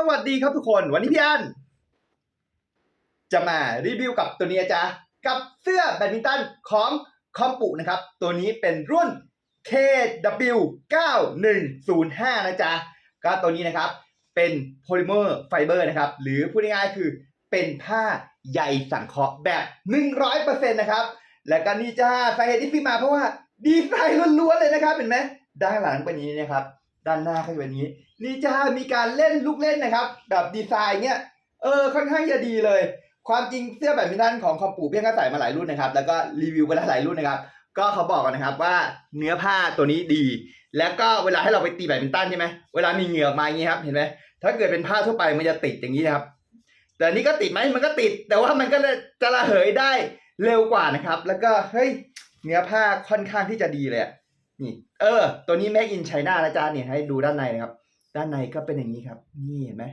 สวัสดีครับทุกคน วันนี้พี่อันจะมารีวิวกับตัวนี้นะจ๊ะกับเสื้อแบดมินตันของคอมปุนะครับ ตัวนี้เป็นรุ่น KW9105 นะจ๊ะก็ตัวนี้นะครับ เป็นโพลิเมอร์ไฟเบอร์นะครับ หรือพูดง่ายๆคือเป็นผ้าใยสังเคราะห์แบบ 100%นะครับ และก็นี่จ้าสาเหตุที่ซื้อมาเพราะว่าดีไซน์ล้วนๆเลยนะครับ เห็นไหมด้านหลังเป็นอย่างนี้นะครับ ด้านหน้าก็เป็นแบบนี้นี่จ้ามีการเล่นลูกเล่นนะครับ แบบดีไซน์เนี่ยเออค่อนข้างจะดีเลย ความจริงเสื้อแบดมินตันของคอมปูเพียงก็ใส่มาหลายรุ่นนะครับ แล้วก็รีวิวไปแล้วหลายรุ่นนะครับ ก็เขาบอกกันนะครับว่าเนื้อผ้าตัวนี้ดี แล้วก็เวลาให้เราไปตีแบดมินตันใช่ไหมเวลามีเหงื่อออกมาอย่างนี้ครับเห็นไหมถ้าเกิดเป็นผ้าทั่วไปมันจะติดอย่างนี้นะครับ แต่นี้ก็ติดไหมมันก็ติด แต่ว่ามันก็จะระเหยได้เร็วกว่านะครับ แล้วก็เฮ้ยเนื้อผ้าค่อนข้างที่จะดีเลยอะ นี่ เออ ตัวนี้ Make in China นะจ๊ะเนี่ยให้ดูด้านในนะครับ ด้านในก็เป็นอย่างนี้ครับ นี่เห็นไหม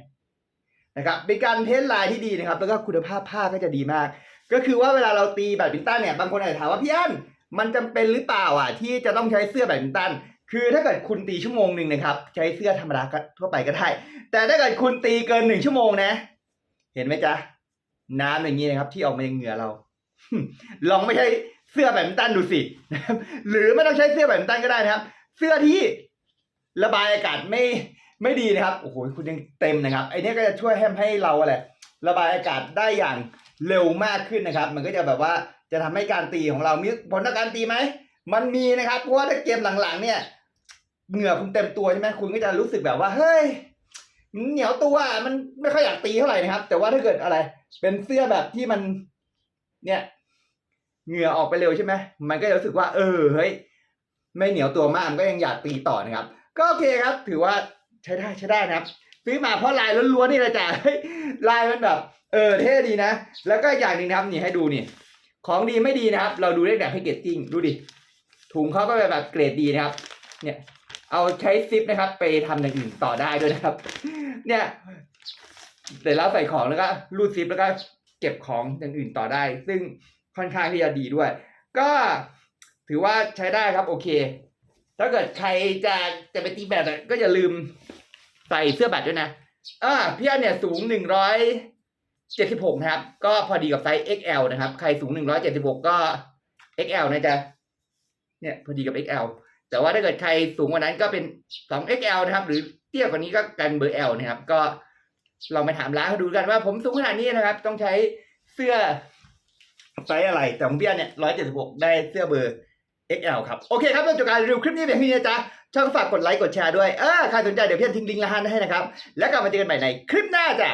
นะครับเป็นการเท์ลายที่ดีนะครับ แล้วก็คุณภาพผ้าก็จะดีมาก ก็คือว่าเวลาเราตีแบดมินตันเนี่ยบางคนอาจจะถามว่าพี่อันมันจำเป็นหรือเปล่าอะที่จะต้องใช้เสื้อแบดมินตันคือถ้าเกิดคุณตีชั่วโมงหนึ่งนะครับ ใช้เสื้อธรรมดาทั่วไปก็ได้ แต่ถ้าเกิดคุณตีเกินหนึ่งชั่วโมงนะ เห็นไหมจ๊ะน้ำอย่างนี้นะครับ ที่ออกมาจากเหงื่อเรา ลองไม่ใช่ เสื้อแบดมินตันดูสิหรือไม่ต้องใช้เสื้อแบดมินตันก็ได้นะครับ เสื้อที่ระบายอากาศไม่ไม่ดีนะครับโอ้โหคุณยังเต็มนะครับไอเนี้ยก็จะช่วยให้ให้เราอะไรระบายอากาศได้อย่างเร็วมากขึ้นนะครับ มันก็จะแบบว่าจะทำให้การตีของเรามีผลต่อการตีไหมมันมีนะครับเพราะว่าถ้าเกมหลังๆ เนี่ยเหงื่อคุณเต็มตัวใช่ไหมคุณก็จะรู้สึกแบบว่าเฮ้ยเหนียวตัวมันไม่ค่อยอยากตีเท่าไหร่นะครับ แต่ว่าถ้าเกิดอะไร เป็นเสื้อแบบที่มัน เนี่ย เหงื่อออกไปเร็วใช่ไหมมันก็จะรู้สึกว่า เออเฮ้ยไม่เหนียวตัวมากมันก็ยังอยากตีต่อนะครับ ก็โอเคครับ ถือว่าใช้ได้ใช้ได้นะครับ ซื้อมาเพราะลายล้วนๆนี่แหละจ้ะเฮ้ยลายมันแบบ เออเท่ดีนะ แล้วก็อย่างหนึ่งนะครับนี่ให้ดูนี่ ของดีไม่ดีนะครับ เราดูได้แบบแพคเกจจิ้งดูดิถุงเขาก็เป็นแบบเกรดดีนะครับ เนี่ยเอาใช้ซิปนะครับ ไปทำอย่างอื่นต่อได้ด้วยนะครับ เนี่ยเสร็จแล้วใส่ของแล้วก็รูดซิปแล้วก็เก็บของอย่างอื่นต่อได้ ซึ่ง ค่อนข้างที่จะดีด้วย ก็ถือว่าใช้ได้ครับโอเค ถ้าเกิดใครจะจะไปตีแบดอะก็อย่าลืมใส่เสื้อแบดด้วยนะอ่าพี่อันเนี่ยสูงหนึ่งร้อยเจ็ดสิบหกนะครับ ก็พอดีกับไซส์ XL นะครับ ใครสูงหนึ่งร้อยเจ็ดสิบหกก็ XL นะจ๊ะเนี่ยพอดีกับ XL แต่ว่าถ้าเกิดใครสูงกว่านั้นก็เป็น 2XL นะครับ หรือเตี้ยกว่านี้ก็กันเบอร์ L นะครับ ก็ลองไปถามร้านเขาดูกันว่าผมสูงขนาดนี้นะครับ ต้องใช้เสื้อ ไซส์อะไร แต่ของพี่อันเนี่ย176ได้เสื้อเบอร์ XL ครับ โอเคครับเริ่มจากการรีวิวคลิปนี้แบบนี้นะจ๊ะช่องฝากกดไลค์กดแชร์ด้วยเออใครสนใจเดี๋ยวพี่อันทิ้งลิงก์ร้านให้นะครับ แล้วกลับมาเจอกันใหม่ในคลิปหน้าจ้ะ